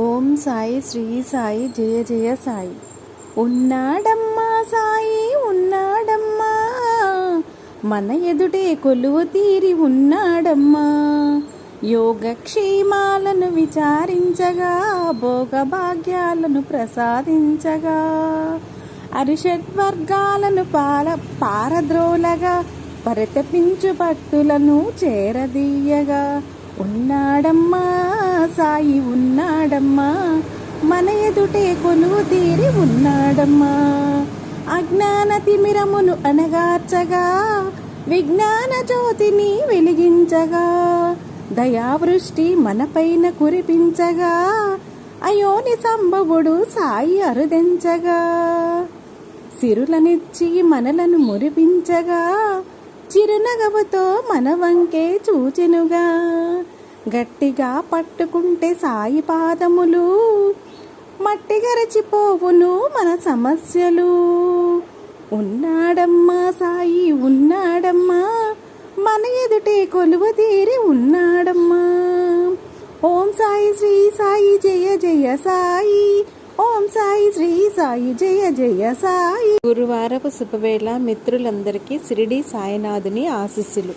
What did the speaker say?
ఓం సాయి శ్రీ సాయి జయ జయ సాయి. ఉన్నాడమ్మా సాయి ఉన్నాడమ్మా. మన ఎదుటే కొలువు తీరి ఉన్నాడమ్మా. యోగక్షేమాలను విచారించగా భోగభాగ్యాలను ప్రసాదించగా అరిషడ్వర్గాలను పాల పారద్రోలగా పరితపించు భక్తులను చేరదీయగా ఉన్నాడమ్మా సాయి ఉన్నాడమ్మా మన ఎదుటే కొలువు తీరి ఉన్నాడమ్మా. అజ్ఞాన తిమిరమును అనగార్చగా విజ్ఞాన జ్యోతిని వెలిగించగా దయావృష్టి మనపైన కురిపించగా అయోని సంభవుడు సాయి అరుదించగా సిరులనిచ్చి మనలను మురిపించగా చిరునగవుతో మన వంకే చూచెనుగా. గట్టిగా పట్టుకుంటే సాయి పాదములు మట్టి గరచిపోవును మన సమస్యలు. ఉన్నాడమ్మా సాయి ఉన్నాడమ్మా మన ఎదుటే కొలువు తీరి ఉన్నాడమ్మా. ఓం సాయి శ్రీ సాయి జయ జయ సాయి. ఓం సాయి శ్రీ సాయి జయ జయ సాయి. గురువారపు శుభవేళ మిత్రులందరికీ షిరిడి సాయినాథుని ఆశీస్సులు.